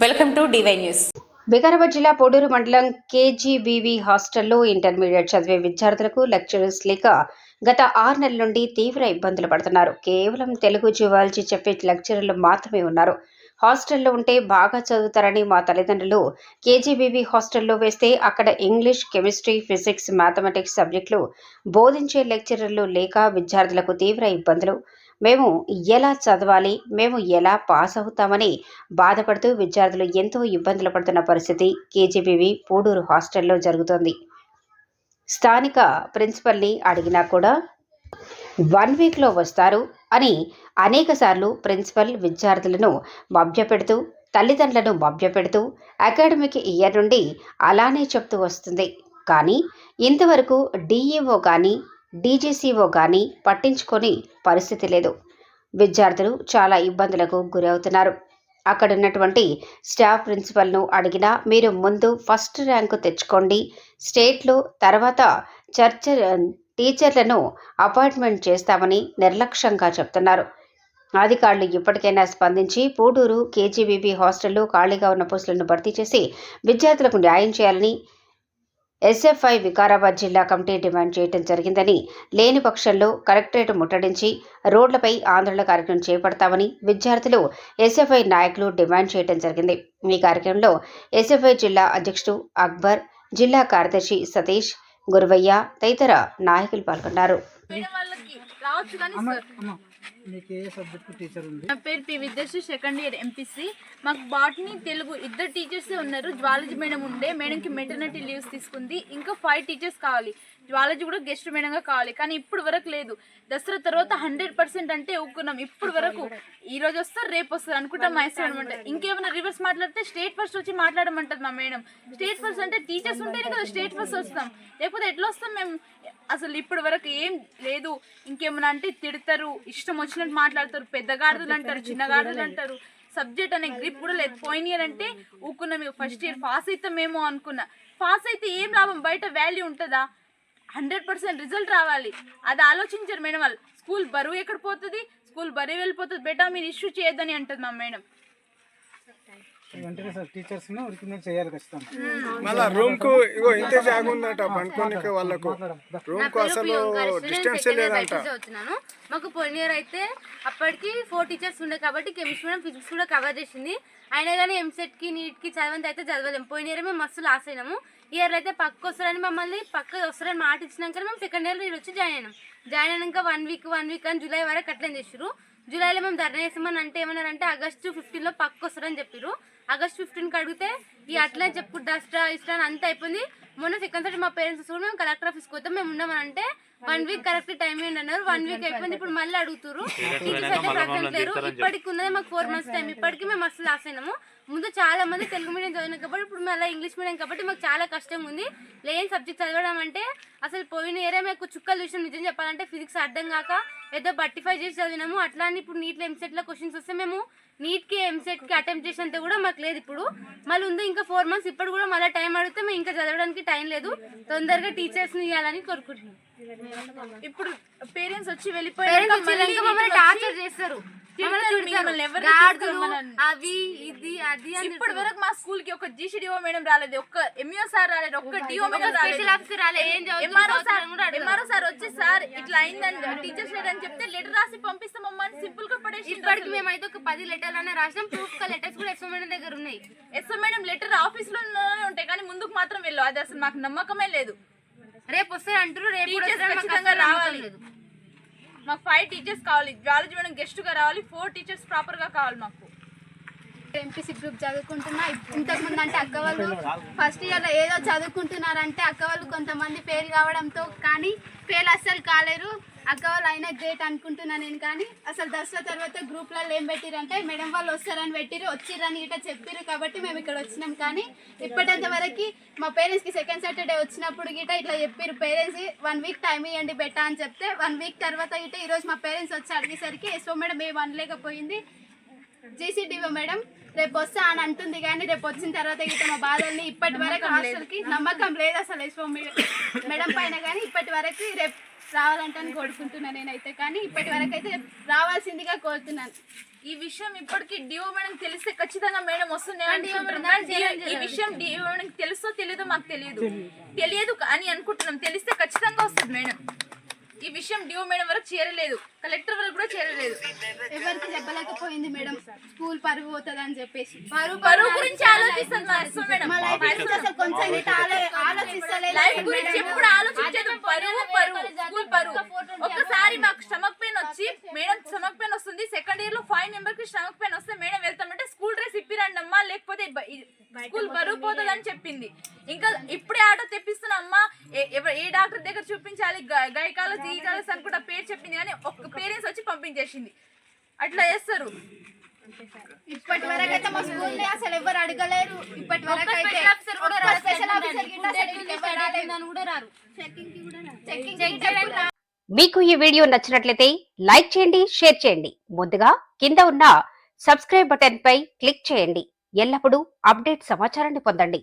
Welcome to DY news. Vikarabad జిల్లా పొడూరు మండలం KGBV హాస్టల్లో ఇంటర్మీడియట్ చదివే విద్యార్థులకు లెక్చరర్స్ లేక గత ఆరు నెలల నుండి తీవ్ర ఇబ్బందులు పడుతున్నారు. కేవలం తెలుగు జువాలజీ చెప్పే లెక్చరర్లు మాత్రమే ఉన్నారు. హాస్టల్లో ఉంటే బాగా చదువుతారని మా తల్లిదండ్రులు కేజీబీవీ హాస్టల్లో వేస్తే అక్కడ ఇంగ్లీష్ కెమిస్ట్రీ ఫిజిక్స్ మ్యాథమెటిక్స్ సబ్జెక్టులు బోధించే లెక్చరర్లు లేక విద్యార్థులకు తీవ్ర ఇబ్బందులు. మేము ఎలా చదవాలి మేము ఎలా పాస్ అవుతామని బాధపడుతూ విద్యార్థులు ఎంతో ఇబ్బందులు పడుతున్న పరిస్థితి కేజీబీవి పూడూరు హాస్టల్లో జరుగుతోంది. స్థానిక ప్రిన్సిపల్ని అడిగినా కూడా వన్ వీక్లో వస్తారు అని అనేకసార్లు ప్రిన్సిపల్ విద్యార్థులను మభ్యపెడుతూ తల్లిదండ్రులను మభ్యపెడుతూ అకాడమిక్ ఇయర్ నుండి అలానే చెప్తూ వస్తుంది. కానీ ఇంతవరకు డిఈఓ కానీ డీజీసీఓ కానీ పట్టించుకొని పరిస్థితి లేదు. విద్యార్థులు చాలా ఇబ్బందులకు గురవుతున్నారు. అక్కడ ఉన్నటువంటి స్టాఫ్ ప్రిన్సిపల్ను అడిగినా మీరు ముందు ఫస్ట్ ర్యాంకు తెచ్చుకోండి. స్టేట్లో తర్వాత చర్చ టీచర్లను అపాయింట్మెంట్ చేస్తామని నిర్లక్ష్యంగా చెప్తున్నారు. అధికారులు ఇప్పటికైనా స్పందించి పూడూరు కేజీబీబీ హాస్టల్లో ఖాళీగా ఉన్న పోస్టులను భర్తీ చేసి విద్యార్థులకు న్యాయం చేయాలని ఎస్ఎఫ్ఐ వికారాబాద్ జిల్లా కమిటీ డిమాండ్ చేయడం జరిగిందని లేని పక్షంలో కలెక్టరేట్ ముట్టడించి రోడ్లపై ఆందోళన కార్యక్రమం చేపడతామని విద్యార్థులు ఎస్ఎఫ్ఐ నాయకులు డిమాండ్ చేయడం జరిగింది. ఈ కార్యక్రమంలో ఎస్ఎఫ్ఐ జిల్లా అధ్యక్షుడు అక్బర్ జిల్లా కార్యదర్శి సతీష్ గురువయ్య తదితర నాయకులు పాల్గొన్నారు. మీకు ఏ సబ్జెక్ట్ టీచర్ ఉంది? నా పేరు P Vidyasri second year MPC మాకు బాటనీ తెలుగు ఇద్దరు టీచర్స్ ఉన్నారు. జ్వాలజీ మేడం ఉండే మేడంకి మెటర్నిటీ లీవ్స్ తీసుకుంది. ఇంకా ఫైవ్ టీచర్స్ కావాలి. జ్వాలజీ కూడా గెస్ట్ మేడంగా కావాలి. కానీ ఇప్పుడు వరకు లేదు. దసరా తర్వాత హండ్రెడ్ పర్సెంట్ అంటే ఒప్పుకున్నాం ఇప్పుడు వరకు ఈ రోజు వస్తారు రేపు వస్తారు అనుకుంటాం మా అనమాట. ఇంకేమైనా రివర్స్ మాట్లాడితే స్టేట్ ఫస్ట్ వచ్చి మాట్లాడమంటది మా మేడం. స్టేట్ ఫస్ట్ అంటే టీచర్స్ ఉంటేనే కదా స్టేట్ ఫస్ట్ వస్తాం. లేకపోతే ఎట్లా వస్తాం మేము? అసలు ఇప్పటి వరకు ఏం లేదు. ఇంకేమన్నా అంటే తిడతారు. ఇష్టం వచ్చినట్టు మాట్లాడతారు పెద్దగాడులు అంటారు చిన్నగాడులు అంటారు సబ్జెక్ట్ అనే గ్రిప్ కూడా లేదు. పోయిన ఇయర్ అంటే ఊకున్నా మేము ఫస్ట్ ఇయర్ పాస్ అవుతామేమో అనుకున్నా. పాస్ అయితే ఏం లాభం? బయట వాల్యూ ఉంటుందా? హండ్రెడ్ పర్సెంట్ రిజల్ట్ రావాలి. అది ఆలోచించారు మేడం వాళ్ళు. స్కూల్ బరువు ఎక్కడ పోతుంది? స్కూల్ బరువు వెళ్ళిపోతుంది. బెటా మీరు ఇష్యూ చేయొద్దని అంటుంది మా మేడం. వెంటనే సార్ టీచర్స్ ఉరికి మీద చేయాలి ఖచ్చితంగా. మళ్ళా రూమ్కు ఇగో ఇంతే జాగా ఉందట పండుకోనికి వాళ్ళకు. రూమ్కు అసలు డిస్టెన్స్ లేదంట. చదువుతున్నాను మాకు పోయిన ఇయర్ అయితే అప్పటికి ఫోర్ టీచర్స్ ఉండే కాబట్టి కెమిస్ట్రీ మేడం ఫిజిక్స్ కూడా కవర్ చేసింది. అయినా కానీ ఎంసెట్కి నీట్కి చదవంతి అయితే చదవలేము పోయిన ఇయర్ మేము మస్తు లాస్ అయినాము. ఇయర్ అయితే పక్క వస్తారని మమ్మల్ని పక్క వస్తారని మాట ఇచ్చినాక మేము సెకండ్ ఇయర్ వచ్చి జాయిన్ అయినాం. జాయిన్ అయినాక వన్ వీక్ వన్ వీక్ అని జూలై వరకు అట్లా చేసారు జూలైలో మేము ధర్నా చేసామని అంటే ఏమన్నారంటే ఆగస్టు ఫిఫ్టీన్లో పక్క వస్తారని చెప్పారు ఆగస్ట్ ఫిఫ్టీన్కి అడిగితే ఈ అట్లా చెప్పు దసరా ఇష్టం అని అంత అయిపోయింది. మొన్న సెకండ్ సార్ మా పేరెంట్స్ కూడా మేము కలెక్టర్ ఆఫీస్కి పోతాం మేము ఉన్నామని అంటే వన్ వీక్ కరెక్ట్ టైం ఏంటి అన్నారు. వన్ వీక్ అయిపోయింది. ఇప్పుడు మళ్ళీ అడుగుతారు టీచర్స్ అయితే ప్రజెంట్ లేరు. ఇప్పటికి ఉన్నది మాకు ఫోర్ మంత్స్ టైం ఇప్పటికి మేము అసలు లాస్ అయినాము. ముందు చాలా మంది తెలుగు మీడియం చదివినాం కాబట్టి ఇప్పుడు మళ్ళీ ఇంగ్లీష్ మీడియం కాబట్టి మాకు చాలా కష్టంగా ఉంది. లేని సబ్జెక్ట్ చదవడం అంటే అసలు పోయిన ఏరే మాకు చుక్కలు విషయం నిజం చెప్పాలంటే ఫిజిక్స్ అర్థం కాక ఏదో బట్టిఫై చేసి చదివినాము. అట్లా అని ఇప్పుడు నీట్లో ఎంసెట్లో క్వశ్చన్స్ వస్తే మేము నీట్కి ఎంసెట్కి అటెంప్ట్ చేసినంత కూడా మాకు లేదు ఇప్పుడు. మళ్ళీ ఉంది ఇంకా ఫోర్ మంత్స్ ఇప్పుడు కూడా మళ్ళీ టైం అడిగితే మేము ఇంకా చదవడానికి టైం లేదు. తొందరగా టీచర్స్ని ఇవ్వాలని కోరుకుంటున్నాం. ఇప్పుడు పేరెంట్స్ వచ్చి మమ్మల్ని టార్చర్ చేస్తారు? అవి ఇది అది అని ఇప్పటి వరకు మా స్కూల్కి ఒక జీసీడీఓ మేడం రాలేదు ఒక్క ఎంఈఓ సార్ రాలేదు ఒక్క డిఓ మేడం ఎంఆర్ఓ సార్ చదువుతున్నారు ఎంఆర్ఓ సార్ వచ్చి సార్ ఇట్లా అయిందని టీచర్స్ లేదని చెప్తే లెటర్ రాసి పంపిస్తామమ్మా అని సింపుల్ ఇప్పటికి మేమైతే ఒక పది లెటర్లు అనే రాసినాం. ప్రూఫ్గా లెటర్స్ కూడా ఎస్ఓ మేడం దగ్గర ఉన్నాయి. ఎస్ఎం మేడం లెటర్ ఆఫీస్లో ఉంటాయి కానీ ముందుకు మాత్రం వెళ్ళవు అది అసలు మాకు నమ్మకమే లేదు. రేపు వస్తే అంటారు రేపు రావాలి. లేదు. మాకు ఫైవ్ టీచర్స్ కావాలి. జ్వాలజీ మేడం గెస్ట్గా రావాలి. ఫోర్ టీచర్స్ ప్రాపర్గా కావాలి మాకు. ఎంపీసీ గ్రూప్ చదువుకుంటున్నా. ఇంతకుముందు అంటే అక్క వాళ్ళు ఫస్ట్ ఇయర్లో ఏదో చదువుకుంటున్నారంటే అక్క వాళ్ళు కొంతమంది ఫెయిల్ కావడంతో కానీ ఫెయిల్ అస్సలు కాలేరు. అక్క వాళ్ళు అయినా గ్రేట్ అనుకుంటున్నా నేను కానీ అసలు దసరా తర్వాత గ్రూప్లలో ఏం పెట్టిరంటే మేడం వాళ్ళు వస్తారని పెట్టిరు వచ్చిర్రని ఇట్లా చెప్పిరు కాబట్టి మేము ఇక్కడ వచ్చినాం కానీ ఇప్పటింత వరకు మా పేరెంట్స్కి సెకండ్ సాటర్డే వచ్చినప్పుడు గిట ఇట్లా చెప్పిరు పేరెంట్స్ వన్ వీక్ టైం ఇవ్వండి బెట్టా అని చెప్తే వన్ వీక్ తర్వాత గిట ఈరోజు మా పేరెంట్స్ వచ్చి అడిగేసరికి ఎస్ఓ మేడం ఏం అనలేకపోయింది. జీసీటీవీ మేడం రేపు వస్తా అని అంటుంది కానీ రేపు వచ్చిన తర్వాత గిట్ట మా బాధల్ని ఇప్పటి వరకు హాస్టల్కి నమ్మకం లేదు అసలు ఎస్ఓ మేడం పైన కానీ ఇప్పటి వరకు రేపు రావాలంటే కోరుకుంటున్నాను నేనైతే. కానీ ఇప్పటి వరకు అయితే రావాల్సిందిగా కోరుతున్నాను. ఈ విషయం ఇప్పటికి డిఓ మేడం తెలిస్తే ఖచ్చితంగా మేడం వస్తుంది ఈ. విషయం డిఓ మేడం తెలుసో తెలియదో మాకు తెలియదు. తెలియదు. అని అనుకుంటున్నాం. తెలిస్తే ఖచ్చితంగా వస్తుంది మేడం ఈ విషయం డిఓ మేడం వరకు చేరలేదు. కలెక్టర్ వరకు కూడా చేరలేదు. ఎవరికి చెప్పలేకపోయింది మేడం స్కూల్ పరుగు పోతుంది అని చెప్పేసి. పరువు పరువు గురించి ఆలోచిస్తుంది మేడం లైఫ్ గురించి ఎప్పుడు ఆలోచించదు పరువు పరువు స్కూల్ పరువు. ఒక్కసారి మాకు స్టమక్ పెయిన్ వచ్చి మేడం స్టమక్ పెయిన్ వస్తుంది. సెకండ్ ఇయర్లో ఫైవ్ మెంబర్కి స్టమక్ పెయిన్ వస్తే మేడం వెళ్తామంటే స్కూల్ డ్రెస్ ఇప్పిరండి అమ్మా. లేకపోతే స్కూల్ బరువు పోతుంది అని చెప్పింది. ఇంకా ఇప్పుడే ఆటో తెప్పిస్తున్నా అమ్మా. ఏ- డాక్టర్ దగ్గర చూపించాలి? గ- గైకాలస్ ఈ కాలస్ అనుకుంటా పేరు చెప్పింది కానీ ఒక్క పేరెంట్స్ వచ్చి పంపించేసింది. అట్లా చేస్తారు. ఇప్పటి వరకు అయితే మా స్కూల్ అసలు ఎవరు అడగలేరు. ఇప్పటి వరకు అయితే స్పెషల్ ఆఫీసర్ గిట్ట కూడా రారు. చెక్కింగ్. చెక్కింగ్ మీకు ఈ వీడియో నచ్చినట్లయితే లైక్ చేయండి షేర్ చేయండి. ముందుగా కింద ఉన్న సబ్స్క్రైబ్ బటన్ పై క్లిక్ చేయండి. ఎల్లప్పుడూ అప్డేట్ సమాచారాన్ని పొందండి.